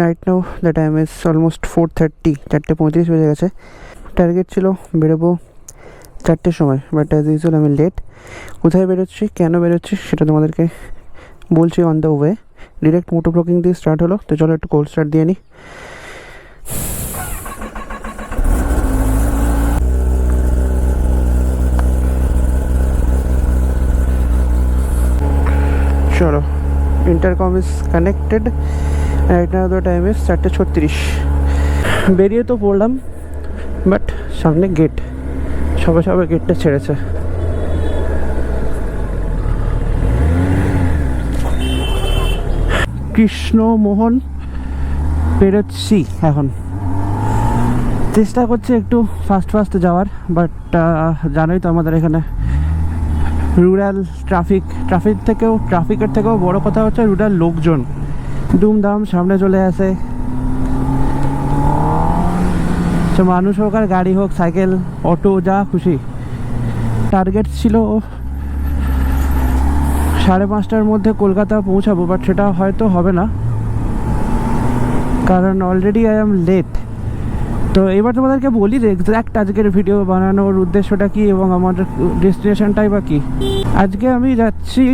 Right now the time is almost four thirty চারটে পঁয়ত্রিশ বেজে গেছে। টার্গেট ছিল বেরোবো চারটের সময় বাট অ্যাজ ইউজুয়াল আমি লেট কোথায় বেরোচ্ছি? কেন বেরোচ্ছি? সেটা তোমাদেরকে বলছি on the way direct moto blocking দিয়ে স্টার্ট হলো। তো চলো একটু কোল্ড স্টার্ট দিয়ে নিই চলো intercom is connected right now the time চারটে ছত্রিশ। বেরিয়ে তো পড়লাম বাট সামনে গেট সবে সবে গেটটা ছেড়েছে। কৃষ্ণমোহন বেরোচ্ছি এখন। চেষ্টা করছি একটু ফাস্ট ফাস্ট যাওয়ার বাট জানোই তো আমাদের এখানে রুরাল ট্রাফিক ট্রাফিক থেকেও ট্রাফিকের থেকেও বড় কথা হচ্ছে রুরাল লোকজন। দুমদাম সামনে চলে আসে। মানুষ হোক আর গাড়ি হোক, সাইকেল, অটো, যা খুশি। টার্গেট ছিল সাড়ে পাঁচটার মধ্যে কলকাতা পৌঁছাবো বাট সেটা হয়তো হবে না। কারণ অলরেডি আই এম লেট তো এবার তোমাদেরকে বলি যে এক্স্যাক্ট আজকের ভিডিও বানানোর উদ্দেশ্যটা কি এবং আমার ডেস্টিনেশনটাই বা কি। আজকে আমি যাচ্ছি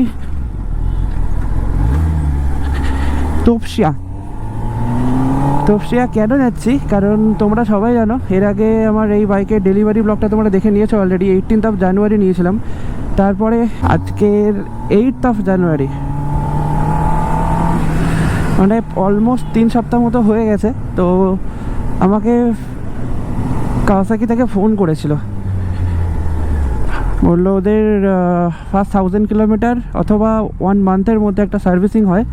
তোপসিয়া। তোপসিয়া কেন যাচ্ছি? কারণ তোমরা সবাই জানো, এর আগে আমার এই বাইকের ডেলিভারি ব্লগটা তোমরা দেখে নিয়েছো অলরেডি এইটিনথ অফ জানুয়ারি নিয়েছিলাম। তারপরে আজকের এইটথ অফ জানুয়ারি মানে অলমোস্ট তিন সপ্তাহ মতো হয়ে গেছে, তো আমাকে কাওয়াসাকি থেকে ফোন করেছিল। বলল ওদের ফার্স্ট থাউজেন্ড কিলোমিটার অথবা ওয়ান মান্থের মধ্যে একটা সার্ভিসিং হয়।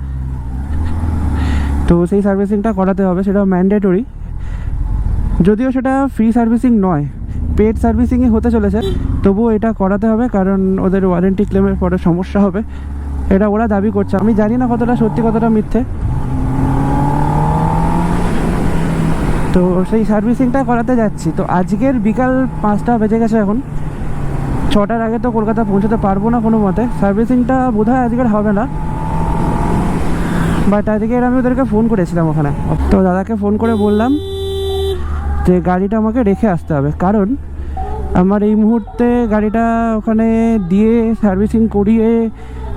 তো সেই সার্ভিসিংটা করাতে হবে, সেটা ম্যান্ডেটরি যদিও সেটা ফ্রি সার্ভিসিং নয় পেড সার্ভিসিংই হতে চলেছে, তবুও এটা করাতে হবে কারণ ওদের ওয়ারেন্টি ক্লেমের পরে সমস্যা হবে। এটা ওরা দাবি করছে। আমি জানি না কতটা সত্যি, কতটা মিথ্যে। তো সেই সার্ভিসিংটা করাতে যাচ্ছি। তো আজকের বিকাল পাঁচটা বেজে গেছে এখন। ছটার আগে তো কলকাতা পৌঁছাতে পারব না কোনো মতে। সার্ভিসিংটা বোধহয় আজকের হবে না। বাট আজকের আমি ওদেরকে ফোন করেছিলাম ওখানে। তো দাদাকে ফোন করে বললাম যে গাড়িটা আমাকে রেখে আসতে হবে। কারণ আমার এই মুহূর্তে গাড়িটা ওখানে দিয়ে সার্ভিসিং করিয়ে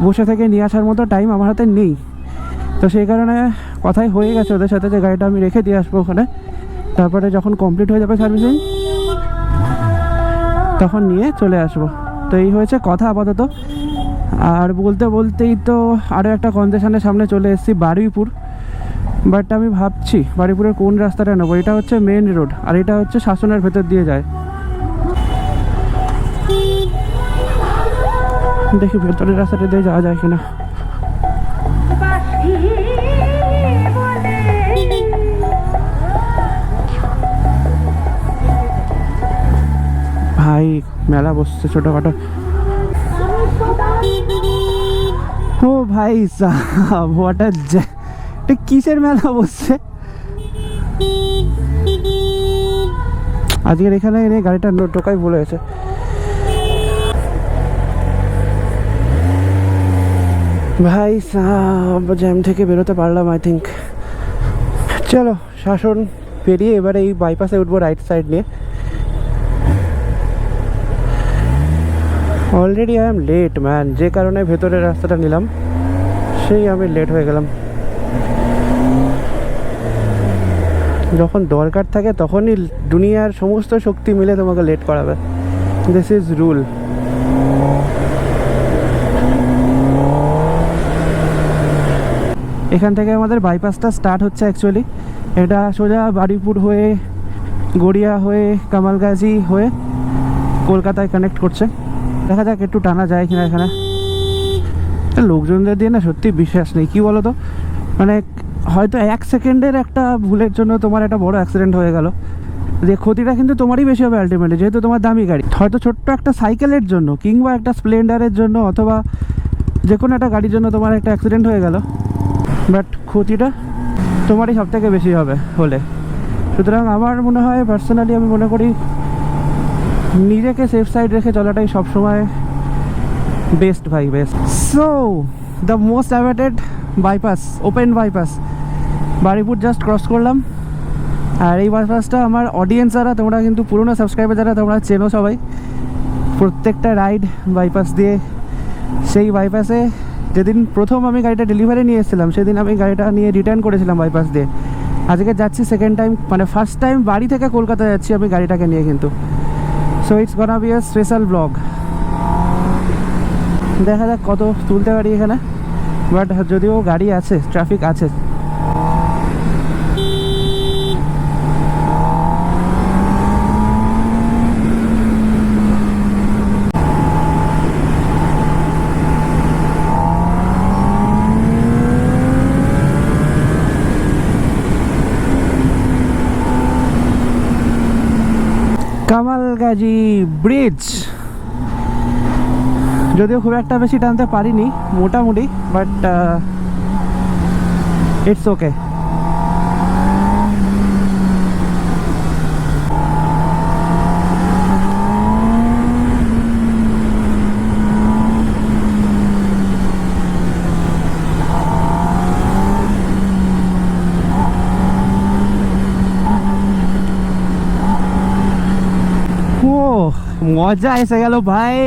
বসে থেকে নিয়ে আসার মতো টাইম আমার হাতে নেই। তো সেই কারণে কথাই হয়ে গেছে ওদের সাথে যে গাড়িটা আমি রেখে দিয়ে আসব ওখানে। তারপরে যখন কমপ্লিট হয়ে যাবে সার্ভিসিং তখন নিয়ে চলে আসব। তো এই হয়েছে কথা আপাতত। আর বলতে বলতেই তো আরও একটা কনজেশনের সামনে চলে এসেছি বারুইপুর। বাট আমি ভাবছি বারুইপুরের কোন রাস্তাটা নেব? এটা হচ্ছে মেন রোড আর এটা হচ্ছে শাসনের ভেতর দিয়ে যায়। দেখি ভেতরের রাস্তাটা দিয়ে যাওয়া যায় কিনা। ভাই, মেলা বসছে ছোটোখাটো। ও ভাই সাহাব হোয়াট এটা কিসের মেলা বসছে আজকের এখানে এনে গাড়িটা টোকাই বলে গেছে। ভাই সাহাব, জ্যাম থেকে বেরোতে পারলাম আই থিঙ্ক চলো, শাসন পেরিয়ে এবারে এই বাইপাসে উঠবো রাইট সাইড নিয়ে। Already I am late man যে কারণে ভেতরের রাস্তাটা নিলাম, সেই আমি লেট হয়ে গেলাম। যখন দরকার থাকে তখনই দুনিয়ার সমস্ত শক্তি মিলে তোমাকে লেট করাবে। দিস ইজ রুল এখান থেকে আমাদের বাইপাসটা স্টার্ট হচ্ছে অ্যাকচুয়ালি এটা সোজা বারুইপুর হয়ে গড়িয়া হয়ে কামালগাজি হয়ে কলকাতায় কানেক্ট করছে। দেখা যাক একটু টানা যায় কিনা এখানে। লোকজনদের দিয়ে না সত্যি বিশ্বাস নেই, কী বলো তো মানে হয়তো এক সেকেন্ডের একটা ভুলের জন্য তোমার একটা বড় অ্যাক্সিডেন্ট হয়ে গেল। যে ক্ষতিটা কিন্তু তোমারই বেশি হবে আলটিমেটলি যেহেতু তোমার দামি গাড়ি। হয়তো ছোট্ট একটা সাইকেলের জন্য কিংবা একটা স্প্লেন্ডারের জন্য অথবা যে কোনো একটা গাড়ির জন্য তোমার একটা অ্যাক্সিডেন্ট হয়ে গেল। বাট ক্ষতিটা তোমারই সব থেকে বেশি হবে হলে সুতরাং আমার মনে হয় পার্সোনালি আমি মনে করি নিজেকে সেফ সাইড রেখে চলাটাই সবসময় বেস্ট ভাই best so the most awaited bypass open bypass Baruipur just cross করলাম। আর এই বাইপাসটা আমার অডিয়েন্স যারা, তোমরা কিন্তু পুরনো সাবস্ক্রাইবার যারা, তোমরা চেনো সবাই। প্রত্যেকটা রাইড বাইপাস দিয়ে সেই বাইপাসে যেদিন প্রথম আমি গাড়িটা ডেলিভারি নিয়ে এসেছিলাম, সেদিন আমি গাড়িটা নিয়ে রিটার্ন করেছিলাম বাইপাস দিয়ে। আজকে যাচ্ছি সেকেন্ড টাইম মানে ফার্স্ট টাইম বাড়ি থেকে কলকাতা যাচ্ছি আমি গাড়িটাকে নিয়ে কিন্তু। So it's gonna be special vlog দেখা যাক কত তুলতে পারি এখানে। বাট যদিও গাড়ি আছে ট্রাফিক আছে। কামালগাজি ব্রিজ। যদিও খুব একটা বেশি টানতে পারিনি মোটামুটি বাট ইটস ওকে ও মজা এসে গেল ভাই।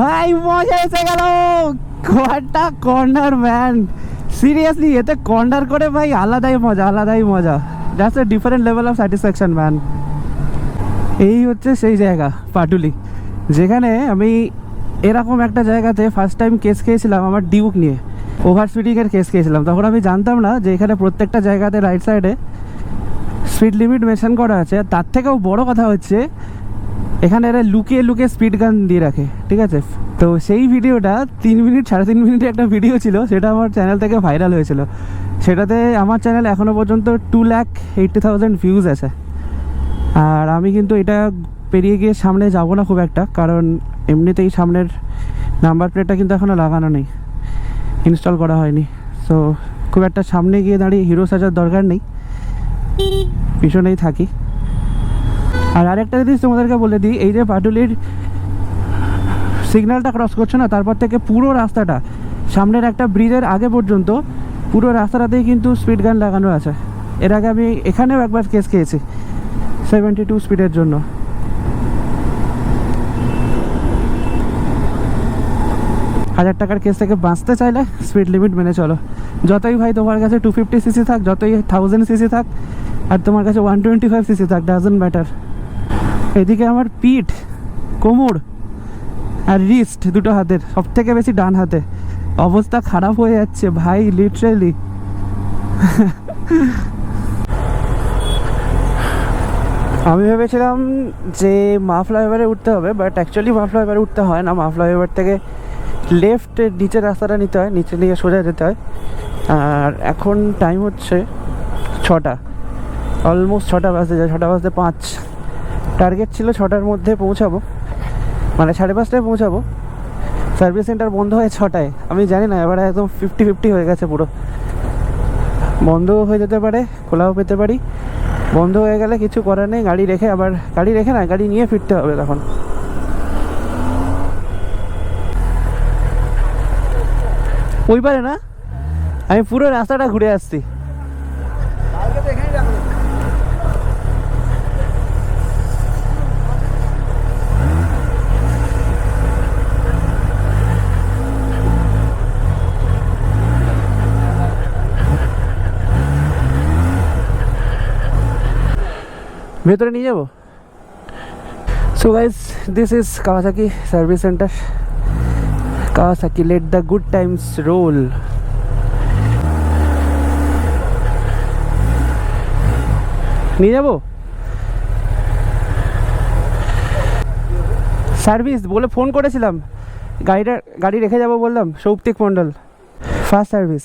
ভাই, মজা এসে গেল। কটা কর্নার ম্যান সিরিয়াসলি এতে কর্নার করে ভাই আলাদাই মজা আলাদাই মজা। That's a different level of satisfaction man এই হচ্ছে সেই জায়গা, পাটুলি। যেখানে আমি এরকম একটা জায়গাতে ফার্স্ট টাইম কেস খেয়েছিলাম আমার ডিউক নিয়ে। ওভার স্পিডিংয়ের কেস খেয়েছিলাম। তখন আমি জানতাম না যে এখানে প্রত্যেকটা জায়গাতে রাইট সাইডে স্পিড লিমিট মেনশন করা আছে। আর তার থেকেও বড় কথা হচ্ছে এখানে এরা লুকিয়ে লুকিয়ে স্পিড গান দিয়ে রাখে, ঠিক আছে? তো সেই ভিডিওটা তিন মিনিট, সাড়ে তিন মিনিটে একটা ভিডিও ছিল, সেটা আমার চ্যানেল থেকে ভাইরাল হয়েছিল। সেটাতে আমার চ্যানেল এখনও পর্যন্ত two lakh eighty thousand views আছে। আর আমি কিন্তু এটা পেরিয়ে গিয়ে সামনে যাব না খুব একটা, কারণ এমনিতেই সামনের নাম্বার প্লেটটা কিন্তু এখনও লাগানো নেই ইনস্টল করা হয়নি। সো খুব একটা সামনে গিয়ে দাঁড়িয়ে হিরো সাজার দরকার নেই। পিছনেই থাকি। আর আরেকটা জিনিস তোমাদেরকে বলে দিই, এই যে পাটুলির সিগন্যালটা ক্রস করছ না, তারপর থেকে পুরো রাস্তাটা, সামনের একটা ব্রিজের আগে পর্যন্ত পুরো রাস্তাটাতেই কিন্তু স্পিড গান লাগানো আছে। এর আগে আমি এখানেও একবার কেস খেয়েছি সেভেন্টি টু স্পিডের জন্য। হাজার টাকার কেস থেকে বাঁচতে চাইলে স্পিড লিমিট মেনে চলো। যতই ভাই তোমার কাছে টু ফিফটি সিসি থাক, যতই থাউজেন্ড সিসি থাক, আর তোমার কাছে ওয়ান টোয়েন্টি ফাইভ সিসি থাক ডাজেন্ট ম্যাটার এদিকে আমার পিঠ, কোমর আর রিস্ট দুটো হাতের সব থেকে বেশি ডান হাতে। অবস্থা খারাপ হয়ে যাচ্ছে ভাই লিটারেলি আমি ভেবেছিলাম যে মা ফ্লাইওভারে উঠতে হবে বাট অ্যাকচুয়ালি মা ফ্লাইওভারে উঠতে হয় না। মা ফ্লাইওভার থেকে লেফট নিচের রাস্তাটা নিতে হয়, নিচে নিয়ে সোজা যেতে হয়। আর এখন টাইম হচ্ছে ছটা। অলমোস্ট ছটা বাজতে যায়, ছটা বাজতে পাঁচ। টার্গেট ছিল ছটার মধ্যে পৌঁছাবো। মানে সাড়ে পাঁচটায় পৌঁছাবো। সার্ভিস সেন্টার বন্ধ হয় ছটায়। আমি জানি না, এবারে একদম ফিফটি ফিফটি হয়ে গেছে পুরো। বন্ধও হয়ে যেতে পারে, খোলাও পেতে পারি। বন্ধ হয়ে গেলে কিছু করার নেই, গাড়ি রেখে আবার, গাড়ি রেখে না, গাড়ি নিয়ে ফিরতে হবে তখন। ওই পারে না? আমি পুরো রাস্তাটা ঘুরে আসছি। ভেতরে নিয়ে যাব? So guys this is Kawasaki service centre Kawasaki let the good times roll নিয়ে যাব? সার্ভিস বলে ফোন করেছিলাম। গাড়িটা, গাড়ি রেখে যাব বললাম, Souptik Mondal. First service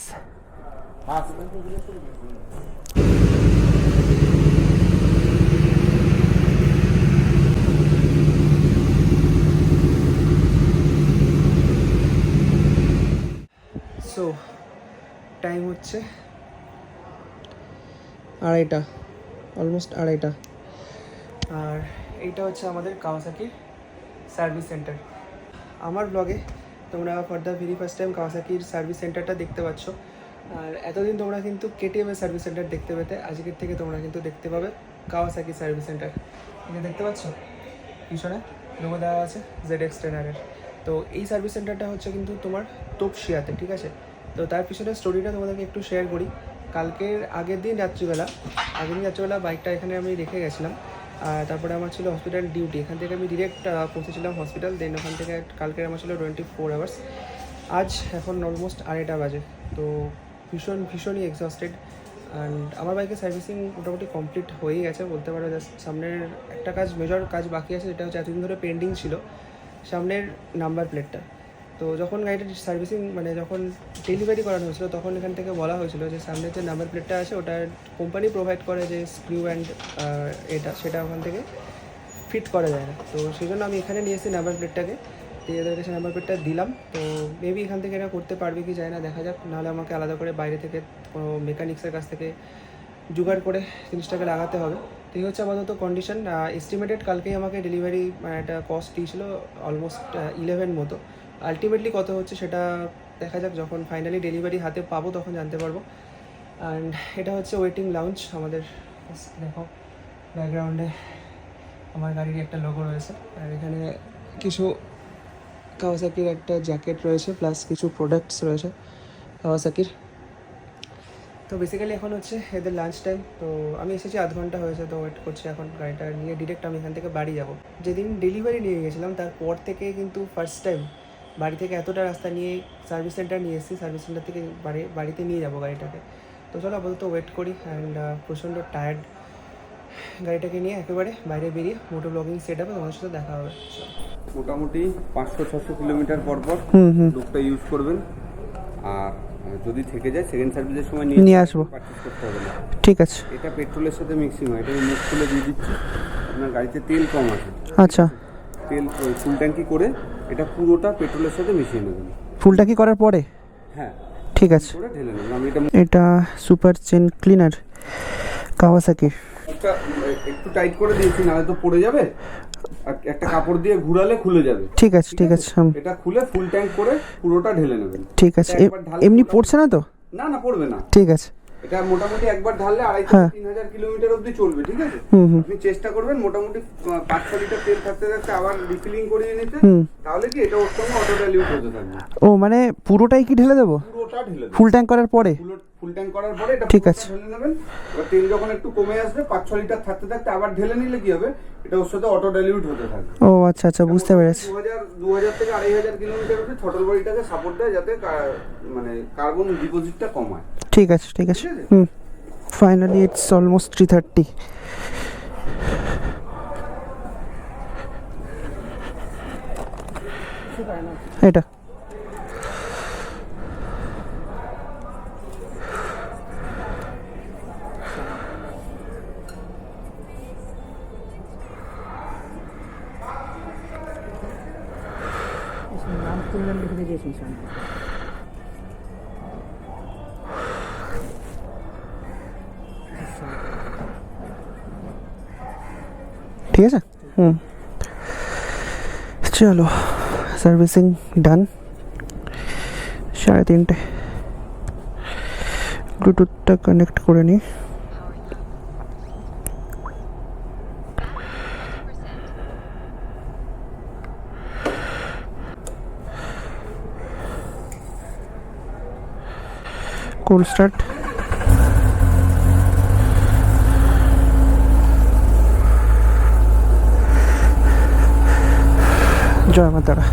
so time হচ্ছে আড়াইটা অলমোস্ট আড়াইটা। আর এইটা হচ্ছে আমাদের কাওয়াসাকির সার্ভিস সেন্টার আমার ব্লগে তোমরা for the very first time কাওয়াসাকির service সেন্টারটা দেখতে পাচ্ছ। আর এতদিন তোমরা কিন্তু কেটিএম এর সার্ভিস সেন্টার দেখতে পেতে, আজকের থেকে তোমরা কিন্তু দেখতে পাবে কাওয়াসাকি সার্ভিস সেন্টার এটা দেখতে পাচ্ছ? পিছনে লোগো দেওয়া আছে জেড এক্স ট্রেনারের তো এই সার্ভিস সেন্টারটা হচ্ছে কিন্তু তোমার তোপশিয়াতে ঠিক আছে? তো তার পিছনে স্টোরিটা তোমাদেরকে একটু শেয়ার করি। কালকের আগের দিন রাত্রিবেলা, আগের দিন রাত্রিবেলা বাইকটা এখানে আমি রেখে গেছিলাম। আর তারপরে আমার ছিল হসপিটাল ডিউটি এখান থেকে আমি ডিরেক্ট পৌঁছেছিলাম হসপিটাল দেন ওখান থেকে কালকে আমার ছিল টোয়েন্টি ফোর আওয়ার্স আজ এখন অলমোস্ট আড়াইটা বাজে, তো ভীষণ, ভীষণই এক্সস্টেড অ্যান্ড আমার বাইকের সার্ভিসিং মোটামুটি কমপ্লিট হয়েই গেছে, বলতে পারো জাস্ট সামনের একটা কাজ মেজর কাজ বাকি আছে যেটা হচ্ছে এতদিন ধরে পেন্ডিং ছিল। সামনের নাম্বার প্লেটটা। তো যখন গাড়িটা সার্ভিসিং মানে যখন ডেলিভারি করানো হয়েছিল, তখন এখান থেকে বলা হয়েছিল যে সামনের যে নাম্বার প্লেটটা আছে, ওটা কোম্পানি প্রোভাইড করে যে স্ক্রিউ অ্যান্ড এটা, সেটা ওখান থেকে ফিট করা যায় না। তো সেই জন্য আমি এখানে নিয়ে এসেছি নাম্বার প্লেটটাকে। দিয়ে এদের কাছে নাম্বার প্লেটটা দিলাম। তো মেবি এখান থেকে এটা করতে পারবে, কি যায় না, দেখা যাক। নাহলে আমাকে আলাদা করে বাইরে থেকে কোনো মেকানিক্সের কাছ থেকে জোগাড় করে জিনিসটাকে লাগাতে হবে। তো এই হচ্ছে আপাতত কন্ডিশন এস্টিমেটেড কালকেই আমাকে ডেলিভারি মানে একটা কস্ট দিয়েছিল অলমোস্ট ইলেভেন মতো। আলটিমেটলি কত হচ্ছে সেটা দেখা যাক যখন ফাইনালি ডেলিভারি হাতে পাবো তখন জানতে পারব। অ্যান্ড এটা হচ্ছে ওয়েটিং লাউঞ্জ আমাদের দেখো ব্যাকগ্রাউন্ডে আমার গাড়ির একটা লোগো রয়েছে। আর এখানে কিছু কাওয়াসাকির একটা জ্যাকেট রয়েছে প্লাস কিছু প্রোডাক্টস রয়েছে কাওয়াসাকির তো বেসিক্যালি এখন হচ্ছে এদের লাঞ্চ টাইম তো আমি এসেছি আধ ঘণ্টা হয়েছে তো ওয়েট করছি এখন গাড়িটা নিয়ে ডিরেক্ট আমি এখান থেকে বাড়ি যাব। যেদিন ডেলিভারি নিয়ে গেছিলাম তারপর থেকে কিন্তু ফার্স্ট টাইম বাড়ি থেকে এতটা রাস্তা নিয়ে সার্ভিস সেন্টার নিয়ে এসেছি সার্ভিস সেন্টার থেকে বাড়ি বাড়িতে নিয়ে যাব গাড়িটাকে। তো চলো আপাতত ওয়েট করি অ্যান্ড প্রচণ্ড টায়ার্ড গাড়িটাকে নিয়ে একেবারে বাইরে বেরিয়ে মোটো ব্লগিং সেট আপে তোমাদের সাথে দেখা হবে। মোটামুটি পাঁচশো ছশো কিলোমিটার পর পর হুম হুম। লুকটা ইউজ করবেন। আর যদি থেকে যায় সেকেন্ড সার্ভিসের সময় নিয়ে নিয়ে আসব। ঠিক আছে। এটা পেট্রোলের সাথে মিক্সিং হয় এটা মুখ খুলে দিয়ে দিচ্ছি। আপনার গাড়িতে তেল কম আছে। আচ্ছা। তেল ফুল ট্যাঙ্কি করে এটা পুরোটা পেট্রোলের সাথে মিশিয়ে নেবেন। ফুলটা কি করার পরে? হ্যাঁ। ঠিক আছে। ঢেলে নেবেন। আমি এটা এটা সুপার চেন ক্লিনার কাওয়াসাকির মুখটা একটু টাইট করে দিয়েছি নাহলে তো পড়ে যাবে। একটা কাপড় দিয়ে ঘুরালে খুলে যাবে। ঠিক আছে ঠিক আছে এটা খুলে ফুল ট্যাঙ্ক করে পুরোটা ঢেলে নেবেন। ঠিক আছে। এমনি পড়ছে না তো? না না পড়বে না। ঠিক আছে। এটা মোটামুটি একবার ঢাললে আড়াই হ্যাঁ। থেকে তিন হাজার কিলোমিটার অবধি চলবে ঠিক আছে? আপনি চেষ্টা করবেন মোটামুটি পাঁচ ছ লিটার তেল থাকতে থাকতে আবার রিফিলিং করিয়ে নিতে। তাহলে কি এটা ওর সঙ্গে অটো ডাইলিউট হতে থাকবে? ও মানে পুরোটাই কি ঢেলে দেবো? পুরোটা ঢেলে ফুল ট্যাঙ্ক করার পরে ফুল ট্যাঙ্ক করার পরে এটা ঠিক আছে। ঢেলে নেবেন। এবার তেল যখন একটু কমে আসবে পাঁচ ছ লিটার থাকতে থাকতে আবার ঢেলে নিলে কি হবে? এটা ওর সাথে অটো ডাইলিউট হতে থাকবে। ও আচ্ছা আচ্ছা বুঝতে পেরেছি। দু হাজার দু হাজার থেকে আড়াই হাজার কিলোমিটার অবধি থটল বডিটাকে সাপোর্ট দেয় যাতে মানে কার্বন ডিপোজিটটা কমায় ঠিক আছে ঠিক আছে। ঠিক আছে? হুম। Finally it's almost three thirty এটা। নাম লিখে দিয়েছি সামনে ঠিক আছে? হুম। চলো সার্ভিসিং ডান সাড়ে তিনটে। ব্লুটুথটা কানেক্ট করে নিই কোল স্টার্ট জয় মা তারা।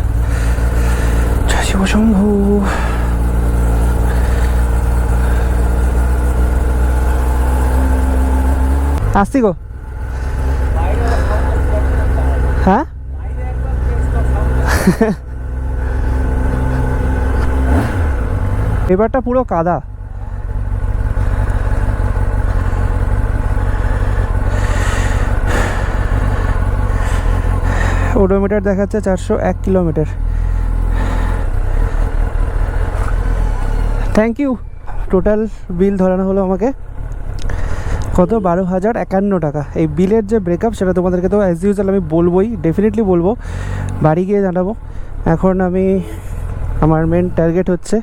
জয় শিব শম্ভু। আসছি গো। হ্যাঁ? এবারটা পুরো কাদা। ওডোমিটার দেখাচ্ছে চারশো এক kilometre. Thank you total bill ধরানো হলো আমাকে। কত? বারো হাজার একান্ন টাকা। এই বিলের যে ব্রেকআপ সেটা তোমাদেরকে তো অ্যাজ ইউজুয়াল আমি বলবোই ডেফিনেটলি বলব। বাড়ি গিয়ে জানাব। এখন আমি, আমার মেন টার্গেট হচ্ছে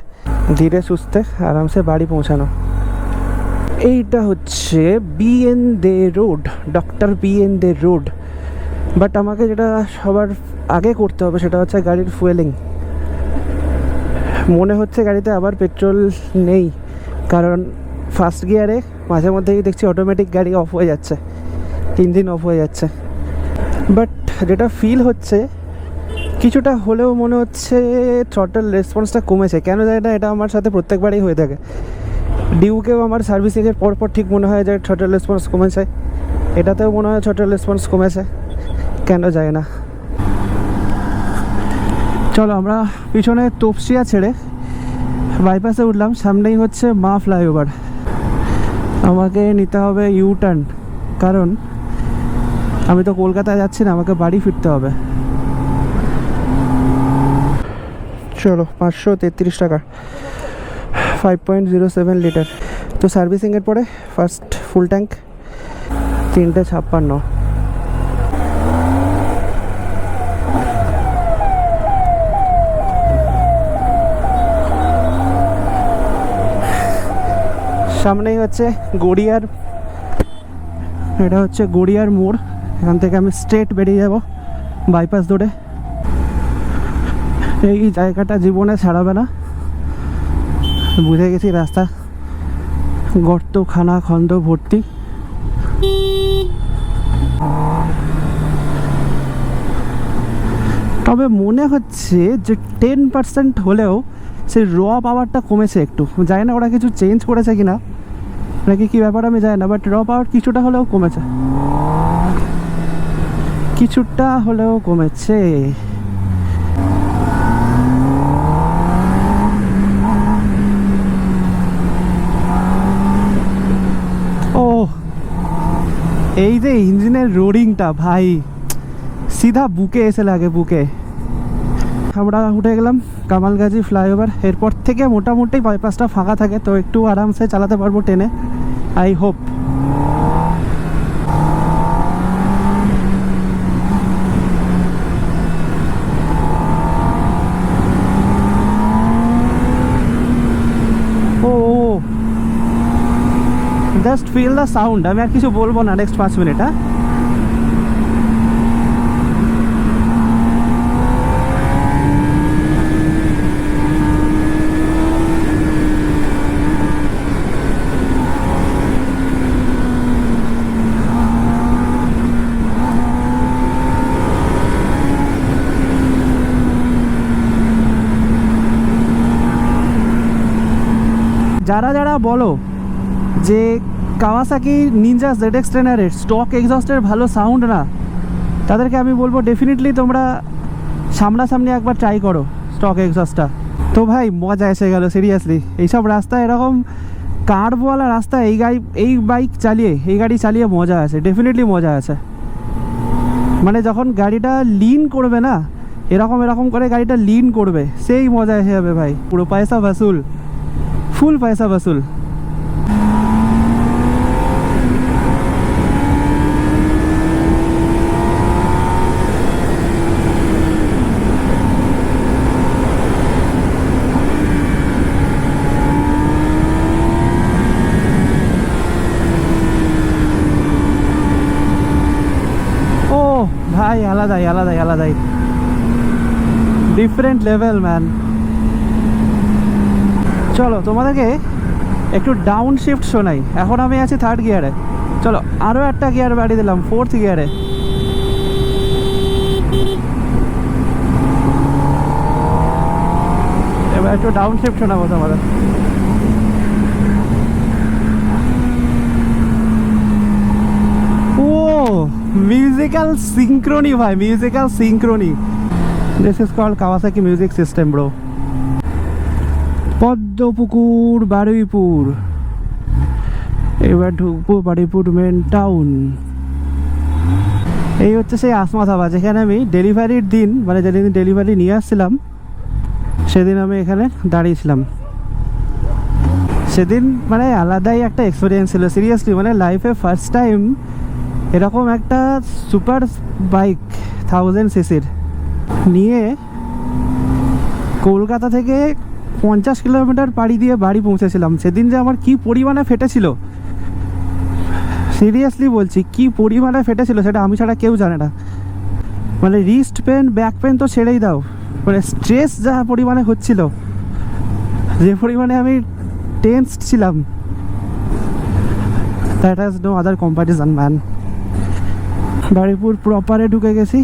ধীরে সুস্থে, আরামসে বাড়ি পৌঁছানো। এইটা হচ্ছে BN Dey road doctor BN Dey road but আমাকে যেটা সবার আগে করতে হবে সেটা হচ্ছে গাড়ির ফুয়েলিং মনে হচ্ছে গাড়িতে আবার পেট্রোল নেই, কারণ ফার্স্ট গিয়ারে মাঝে মধ্যেই দেখছি অটোমেটিক গাড়ি অফ হয়ে যাচ্ছে ইঞ্জিন অফ হয়ে যাচ্ছে। বাট যেটা ফিল হচ্ছে, কিছুটা হলেও মনে হচ্ছে থ্রটাল রেসপন্সটা কমেছে। কেন জানি না, এটা আমার সাথে প্রত্যেকবারই হয়ে থাকে। ডিউকেও আমার সার্ভিসিংয়ের পর পর ঠিক মনে হয় যে থ্রটাল রেসপন্স কমেছে। এটাতেও মনে হয় থ্রটাল রেসপন্স কমেছে। কেন যায় না। চলো আমরা পিছনে তপসিয়া ছেড়ে বাইপাসে উঠলাম, সামনেই হচ্ছে মা ফ্লাইওভার আমাকে নিতে হবে ইউ টার্ন কারণ আমি তো কলকাতায় যাচ্ছি না, আমাকে বাড়ি ফিরতে হবে। চলো, পাঁচশো তেত্রিশ টাকা five point zero seven litre তো সার্ভিসিংয়ের পরে ফার্স্ট ফুল ট্যাঙ্ক তিনটে ছাপ্পান্ন। সামনেই হচ্ছে গড়িয়ার, এটা হচ্ছে গড়িয়ার মোড়। এখান থেকে আমি স্ট্রেট বেরিয়ে যাব, বাইপাস ধরে। এই জায়গাটা জীবনে ছাড়াবে না। বুঝে গেছি রাস্তা, গর্ত, খানা খন্দ ভর্তি। তবে মনে হচ্ছে যে টেন পার্সেন্ট হলেও সেই র পাওয়ারটা কমেছে একটু। জানি না ওরা কিছু চেঞ্জ করেছে কি না নাকি কী ব্যাপার আমি জানি না বাট র পাওয়ার কিছুটা হলেও কমেছে। কিছুটা হলেও কমেছে। ও এই যে ইঞ্জিনের রোডিংটা ভাই। সিধা বুকে এসে লাগে বুকে আমরা উঠে গেলাম কামালগাজি ফ্লাইওভার এরপর থেকে মোটামুটি বাইপাসটা ফাঁকা থাকে, তো একটু আরামসে চালাতে পারব ট্রেনে। I hope just feel the sound আমি আর কিছু বলব না নেক্সট পাঁচ মিনিট হ্যাঁ? যারা বলো যে কাওয়াসাকি নিনজা জেড এক্স ট্রেনারের স্টক এক্সস্টের ভালো সাউন্ড না, তাদেরকে আমি বলব ডেফিনেটলি তোমরা সামনাসামনি একবার ট্রাই করো স্টক এক্সস্টটা তো ভাই, মজা এসে গেল সিরিয়াসলি এইসব রাস্তা এরকম কার্ভওয়ালা রাস্তা, এই গাড়ি, এই বাইক চালিয়ে, এই গাড়ি চালিয়ে মজা আছে ডেফিনেটলি মজা আছে। মানে যখন গাড়িটা লিন করবে না, এরকম এরকম করে গাড়িটা লিন করবে, সেই মজা এসে যাবে ভাই, পুরো পয়সা ভাসুল। ফুল পয়সা ভাসুল ও ভাই আলাদাই আলাদাই আলাদাই ডিফারেন্ট লেভেল ম্যান চলো, তোমাদেরকে একটু ডাউন শিফট শোনাই। এখন আমি আছি থার্ড গিয়ারে চলো আরও একটা গিয়ার বাড়ি দিলাম ফোর্থ গিয়ারে এবার একটু ডাউন শিফট শোনাবো তোমাদের। ও মিউজিক্যাল সিঙ্ক্রোনি ভাই musical synchrony this is called Kawasaki music system bro Padmapukur, Baruipur. এবার ঢুকবো বারুইপুর মেন টাউন এই হচ্ছে সেই আসমা ধাবা, যেখানে আমি ডেলিভারির দিন মানে যেদিন ডেলিভারি নিয়ে আসছিলাম, সেদিন আমি এখানে দাঁড়িয়েছিলাম। সেদিন মানে আলাদাই একটা এক্সপিরিয়েন্স ছিল। সিরিয়াসলি মানে লাইফে ফার্স্ট টাইম এরকম একটা সুপার বাইক থাউজেন্ড সিসির নিয়ে কলকাতা থেকে পঞ্চাশ কিলোমিটার পাড়ি দিয়ে বাড়ি পৌঁছেছিলাম। সেদিন যে আমার কি পরিমাণে ফেটেছিল? সিরিয়াসলি বলছি, কি পরিমাণে ফেটেছিল সেটা আমি ছাড়া কেউ জানে না। মানে রিস্ট পেন ব্যাক পেন তো ছেড়েই দাও। মানে স্ট্রেস যা পরিমাণে হচ্ছিল, যে পরিমাণে আমি টেন্স ছিলাম that has no other comparison man Baruipur প্রপারে ঢুকে গেছি।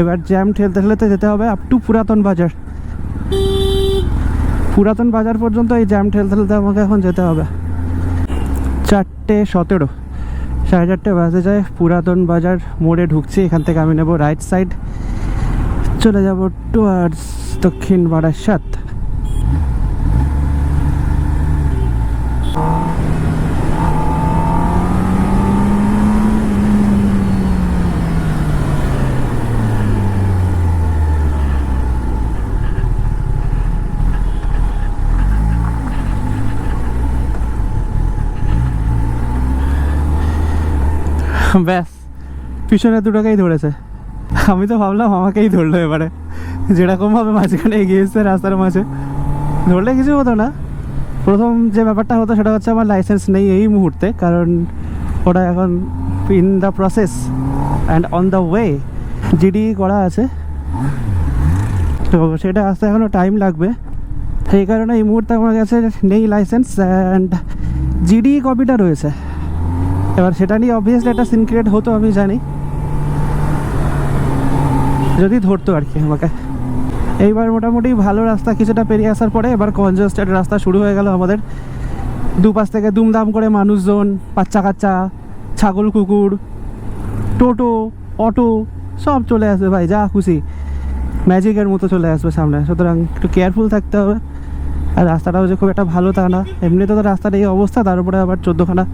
এবার জ্যাম ঠেলতে ঠেলতে যেতে হবে আপ টু পুরাতন বাজার। পুরাতন বাজার পর্যন্ত এই জ্যাম ঠেল ঠেলতে আমাকে এখন যেতে হবে। চারটে সতেরো, সাড়ে চারটে বাজে যায়, পুরাতন বাজার মোড়ে ঢুকছি, এখান থেকে আমি নেব রাইট সাইড চলে যাব টুয়ার্ডস দক্ষিণ বারাসাত। ব্যাস, পিছনে দুটোকেই ধরেছে। আমি তো ভাবলাম আমাকেই ধরলো এবারে। যেরকমভাবে মাঝখানে এগিয়ে এসছে রাস্তার মাঝে। ধরলে কিছু হতো না। প্রথম যে ব্যাপারটা হতো সেটা হচ্ছে আমার লাইসেন্স নেই এই মুহূর্তে, কারণ ওটা এখন in the process and on the way GD করা আছে। তো সেটা আসতে এখনও টাইম লাগবে। সেই কারণে এই মুহূর্তে আমার কাছে নেই লাইসেন্স অ্যান্ড জিডি কপিটা রয়েছে। এবার সেটা নিয়ে অবভিয়াসলি একটা সিন ক্রিয়েট হতো, আমি জানি। যদি ধরতো আর কি আমাকে। এইবার মোটামুটি ভালো রাস্তা কিছুটা পেরিয়ে আসার পরে এবার কনজাস্টেড রাস্তা শুরু হয়ে গেল আমাদের। দুপাশ থেকে দুমদাম করে মানুষজন, বাচ্চা কাচ্চা, ছাগল, কুকুর, টোটো, অটো, সব চলে আসবে ভাই, যা খুশি। ম্যাজিকের মতো চলে আসবে সামনে, সুতরাং একটু কেয়ারফুল থাকতে হবে। আর রাস্তাটাও যে খুব একটা ভালো তা না। এমনিতে তো রাস্তার এই অবস্থা, তার উপরে আবার চোদ্দোখানা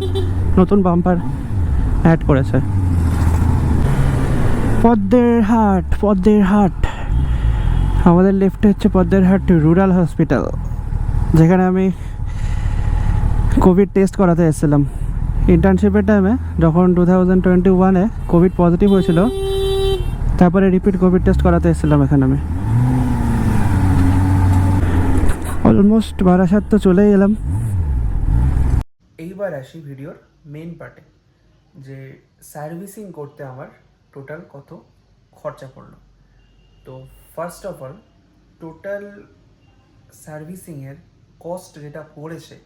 নতুন বাম্পার অ্যাড করেছে। পদ্মের হাট পদ্মের হাট। আমাদের লেফটে হচ্ছে পদ্মের হাট রুরাল হসপিটাল যেখানে আমি কোভিড টেস্ট করাতে এসেছিলাম। ইন্টার্নশিপের টাইমে যখন টু থাউজেন্ড টোয়েন্টি ওয়ানে কোভিড পজিটিভ হয়েছিল, তারপরে রিপিট কোভিড টেস্ট করাতে এসেছিলাম এখানে আমি। অলমোস্ট বারাসাত তো চলেই এলাম। এইবার আসি ভিডিওর মেন পার্টে যে সার্ভিসিং করতে আমার টোটাল কত খরচা পড়ল। তো ফার্স্ট অফ অল টোটাল সার্ভিসিংয়ের কস্ট যেটা পড়েছে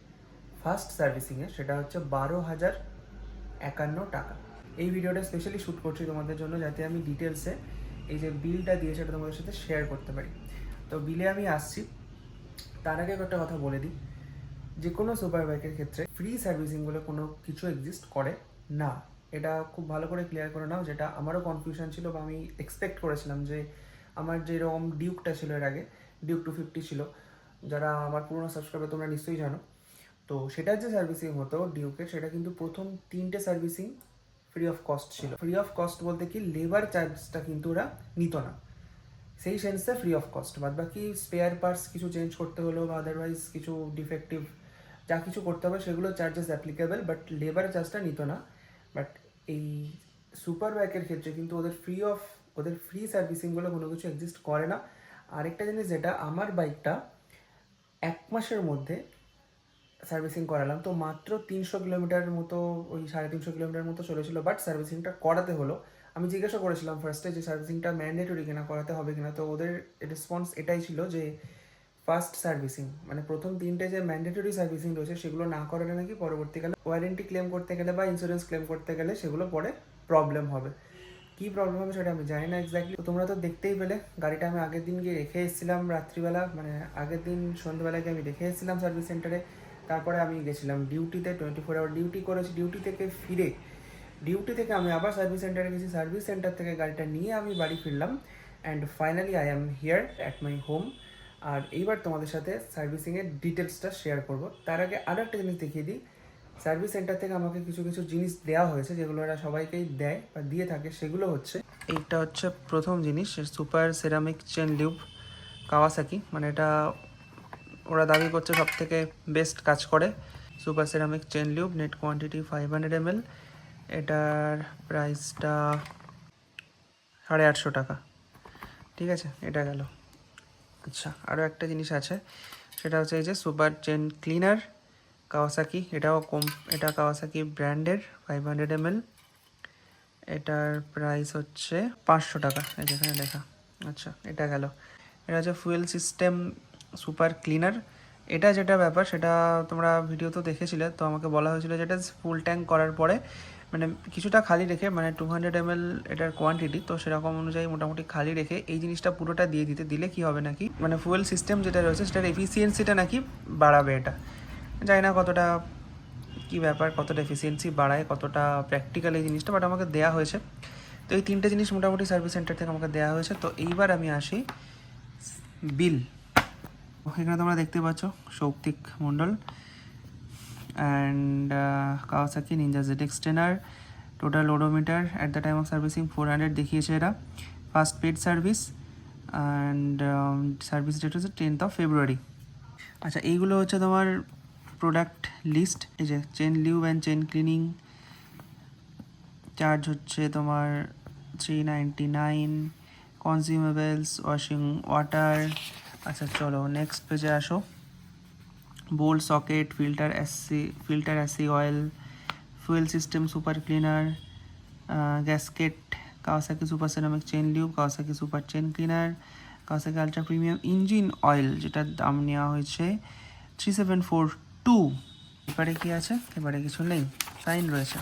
ফার্স্ট সার্ভিসিংয়ে সেটা হচ্ছে বারো হাজার একান্ন টাকা। এই ভিডিওটা স্পেশালি শ্যুট করছি তোমাদের জন্য যাতে আমি ডিটেলসে এই যে বিলটা দিয়ে সেটা তোমাদের সাথে শেয়ার করতে পারি। তো বিলে আমি আসছি। তার আগে একটা কথা বলে দিই। যে কোনো সুপার বাইকের ক্ষেত্রে ফ্রি সার্ভিসিং বলে কোনো কিছু এক্সিস্ট করে না। এটা খুব ভালো করে ক্লিয়ার করে নাও, যেটা আমারও কনফিউশন ছিল বা আমি এক্সপেক্ট করেছিলাম যে আমার যেরকম ডিউকটা ছিল এর আগে ডিউক টু ফিফটি ছিল, যারা আমার পুরোনো সাবস্ক্রাইবার তোমরা নিশ্চয়ই জানো। তো সেটার যে সার্ভিসিং হতো ডিউকের সেটা কিন্তু প্রথম তিনটে সার্ভিসিং ফ্রি অফ কস্ট ছিল। ফ্রি অফ কস্ট বলতে কি লেবার চার্জটা কিন্তু ওরা নিত না। সেই সেন্সে ফ্রি অফ কস্ট বাদ বাকি স্পেয়ার পার্টস কিছু চেঞ্জ করতে হলো বা আদারওয়াইজ কিছু ডিফেক্টিভ যা কিছু করতে হবে সেগুলো চার্জেস অ্যাপ্লিকেবল বাট লেবার চার্জটা নিত না। বাট এই সুপার বাইকের ক্ষেত্রে কিন্তু ওদের ফ্রি অফ ওদের ফ্রি সার্ভিসিং বলে কোনো কিছু এক্সিস্ট করে না। আরেকটা জিনিস যেটা, আমার বাইকটা এক মাসের মধ্যে সার্ভিসিং করালাম। তো মাত্র তিনশো কিলোমিটার মতো, ওই সাড়ে তিনশো কিলোমিটার মতো চলেছিল বাট সার্ভিসিংটা করাতে হলো। আমি জিজ্ঞাসা করেছিলাম ফার্স্টে যে সার্ভিসিংটা ম্যান্ডেটরি কিনা, করাতে হবে কিনা। তো ওদের রেসপন্স এটাই ছিল যে ফার্স্ট সার্ভিসিং মানে প্রথম তিনটে যে ম্যান্ডেটরি সার্ভিসিং রয়েছে সেগুলো না করালে নাকি পরবর্তীকালে ওয়ারেন্টি ক্লেম করতে গেলে বা ইন্স্যুরেন্স ক্লেম করতে গেলে সেগুলো পরে প্রবলেম হবে। কি প্রবলেম হবে সেটা আমি জানি না এক্স্যাক্টলি তোমরা তো দেখতেই পেলে, গাড়িটা আমি আগের দিন গিয়ে রেখে এসেছিলাম রাত্রিবেলা মানে আগের দিন সন্ধ্যেবেলা গিয়ে আমি রেখে এসেছিলাম সার্ভিস সেন্টারে তারপরে আমি গেছিলাম ডিউটিতে টোয়েন্টি ফোর আওয়ার ডিউটি করেছি ডিউটি থেকে ফিরে ডিউটি থেকে আমি আবার সার্ভিস সেন্টারে গেছি। সার্ভিস সেন্টার থেকে গাড়িটা নিয়ে আমি বাড়ি ফিরলাম। And finally I am here at my home আর এইবার তোমাদের সাথে সার্ভিসিংয়ের ডিটেলসটা শেয়ার করব। তার আগে আরও একটা জিনিস দেখিয়ে দিই। সার্ভিস সেন্টার থেকে আমাকে কিছু কিছু জিনিস দেওয়া হয়েছে, যেগুলো এরা সবাইকেই দেয় বা দিয়ে থাকে, সেগুলো হচ্ছে এইটা হচ্ছে প্রথম জিনিস super ceramic chain lube Kawasaki মানে এটা ওরা দাবি করছে সব থেকে বেস্ট কাজ করে। Super ceramic chain lube net quantity five hundred M L এটার প্রাইসটা সাড়ে আটশো টাকা। ঠিক আছে, এটা গেল। আচ্ছা আরও একটা জিনিস আছে। সেটা হচ্ছে এই যে সুপার চেন ক্লিনার, কাওয়াসাকি, এটাও কম, এটা কাওয়াসাকি ব্র্যান্ডের ফাইভ হান্ড্রেড এমএল এটার প্রাইস হচ্ছে পাঁচশো টাকা, এই যেখানে লেখা। আচ্ছা এটা গেল। এটা হচ্ছে ফুয়েল সিস্টেম সুপার ক্লিনার এটা যেটা ব্যাপার, সেটা তোমরা ভিডিও তো দেখেছিলে, তো আমাকে বলা হয়েছিল যেটা ফুল ট্যাঙ্ক করার পরে মানে কিছুটা খালি রেখে মানে টু হান্ড্রেড এম এল এটার কোয়ান্টিটি তো সেরকম অনুযায়ী মোটামুটি খালি রেখে এই জিনিসটা পুরোটা দিয়ে দিতে, দিলে কি হবে নাকি? মানে ফুয়েল সিস্টেম যেটা রয়েছে, সেটার এফিসিয়েন্সিটা নাকি বাড়াবে এটা? জানি না কতটা কি ব্যাপার, কতটা এফিসিয়েন্সি বাড়ায়, কতটা প্র্যাকটিক্যাল এই জিনিসটা বাট আমাকে দেওয়া হয়েছে। তো এই তিনটে জিনিস মোটামুটি সার্ভিস সেন্টার থেকে আমাকে দেওয়া হয়েছে। তো এইবার আমি আসি বিল এখানে তোমরা দেখতে পাচ্ছ Souktik Mondal. And Kawasaki Ninja Z X ten R total odometer at the time of servicing four hundred দেখিয়েছে এরা। First paid service and service date হচ্ছে টেন্থ অফ ফেব্রুয়ারি আচ্ছা এইগুলো হচ্ছে তোমার প্রোডাক্ট লিস্ট এই যে chain lube and chain cleaning charge হচ্ছে তোমার three ninety nine consumables washing water আচ্ছা চলো নেক্সট পেজে আসো। Bolt socket filter SC filter AC oil fuel system super cleaner gasket Kawasaki super ceramic chain lube Kawasaki super chain cleaner Kawasaki ultra premium engine oil যেটার দাম নেওয়া হয়েছে three seven four two এবারে কি আছে? এবারে কিছু নেই। সাইন রয়েছে।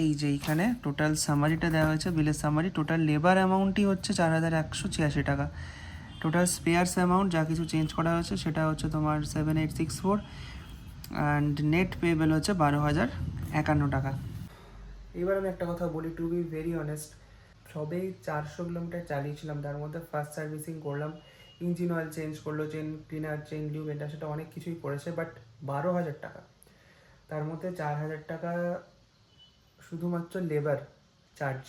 এই যে এইখানে টোটাল সামারিটা দেওয়া হয়েছে। বিলের সামারি টোটাল লেবার অ্যামাউন্টই হচ্ছে চার হাজার একশো ছিয়াশি টাকা। টোটাল স্পেয়ার্স অ্যামাউন্ট যা কিছু চেঞ্জ করা হয়েছে, সেটা হচ্ছে তোমার seven eight six four and net payable হচ্ছে বারো হাজার একান্ন টাকা। এবার আমি একটা কথা বলি টু বি ভেরি অনেস্ট সবেই চারশো কিলোমিটার চালিয়েছিলাম, তার মধ্যে ফার্স্ট সার্ভিসিং করলাম ইঞ্জিন অয়েল চেঞ্জ করল চেন ক্লিনার চেন লিউব এটা সেটা অনেক কিছুই করেছে বাট বারো হাজার টাকা। তার মধ্যে চার হাজার টাকা শুধুমাত্র লেবার চার্জ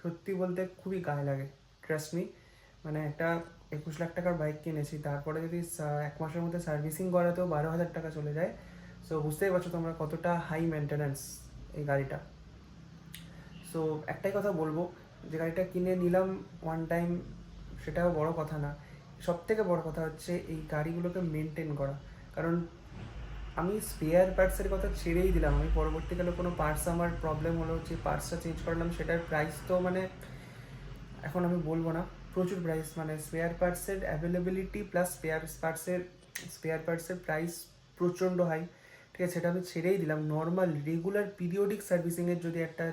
সত্যি বলতে খুবই গায়ে লাগে ট্রাস্ট মি মানে একটা একুশ লাখ টাকার বাইক কিনেছি। তারপরে যদি এক মাসের মধ্যে সার্ভিসিং করাতেও বারো হাজার টাকা চলে যায়। সো বুঝতেই পারছ তোমরা কতটা হাই মেনটেন্যান্স এই গাড়িটা। সো একটাই কথা বলব, যে গাড়িটা কিনে নিলাম ওয়ান টাইম সেটাও বড় কথা না। সব থেকে বড় কথা হচ্ছে এই গাড়িগুলোকে মেনটেন করা। কারণ আমি স্পেয়ার পার্টসের কথা ছেড়েই দিলাম। আমি পরবর্তীকালে কোনো পার্টস আমার প্রবলেম হলো, যে পার্টসটা চেঞ্জ করলাম, সেটার প্রাইস তো মানে এখন আমি বলব না। প্রচুর প্রাইস মানে স্পেয়ার পার্টসের অ্যাভেলেবিলিটি প্লাস স্পেয়ার পার্টসের স্পেয়ার পার্টসের প্রাইস প্রচণ্ড হাই ঠিক আছে? সেটা আমি ছেড়েই দিলাম। নর্মাল রেগুলার পিরিয়ডিক সার্ভিসিংয়ের যদি একটা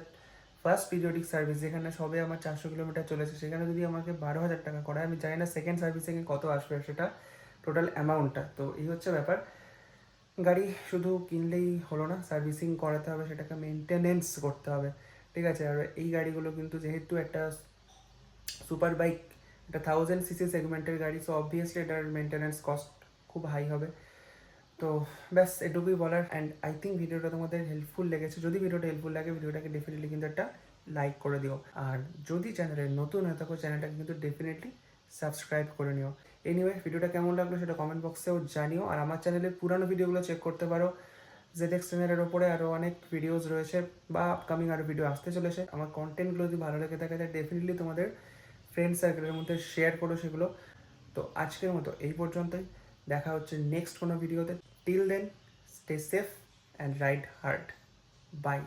ফার্স্ট পিরিয়ডিক সার্ভিস যেখানে সবে আমার চারশো কিলোমিটার চলেছে, সেখানে যদি আমাকে বারো হাজার টাকা করায় আমি জানি না সেকেন্ড সার্ভিসিংয়ে কত আসবে সেটা টোটাল অ্যামাউন্টটা তো এই হচ্ছে ব্যাপার। গাড়ি শুধু কিনলেই হলো না সার্ভিসিং করাতে হবে, সেটাকে মেনটেনেন্স করতে হবে, ঠিক আছে? আর এই গাড়িগুলো কিন্তু যেহেতু একটা সুপার বাইক এটা থাউজেন্ড সিসি সেগমেন্টের গাড়ি সো অবভিয়াসলি এটার মেনটেন্যান্স কস্ট খুব হাই হবে। তো ব্যাস, এটুকুই বলার। অ্যান্ড আই থিঙ্ক ভিডিওটা তোমাদের হেল্পফুল লেগেছে। যদি ভিডিওটা হেল্পফুল লাগে, ভিডিওটাকে ডেফিনেটলি কিন্তু একটা লাইক করে দিও। আর যদি চ্যানেলে নতুন হয়ে থাকো চ্যানেলটাকে কিন্তু ডেফিনেটলি সাবস্ক্রাইব করে নিও। এনিওয়ে ভিডিওটা কেমন লাগল সেটা কমেন্ট বক্সেও জানিও। আর আমার চ্যানেলের পুরানো ভিডিওগুলো চেক করতে পারো। জেড এক্স চ্যানেলের ওপরে আরও অনেক ভিডিওস রয়েছে, বা আপকামিং আরও ভিডিও আসতে চলেছে। আমার কন্টেন্টগুলো যদি ভালো লেগে থাকে তাহলে ডেফিনেটলি তোমাদের ফ্রেন্ড সার্কেলের মধ্যে শেয়ার করো সেগুলো। তো আজকের মতো এই পর্যন্তই। দেখা হচ্ছে নেক্সট কোনো ভিডিওতে till then stay safe and ride hard bye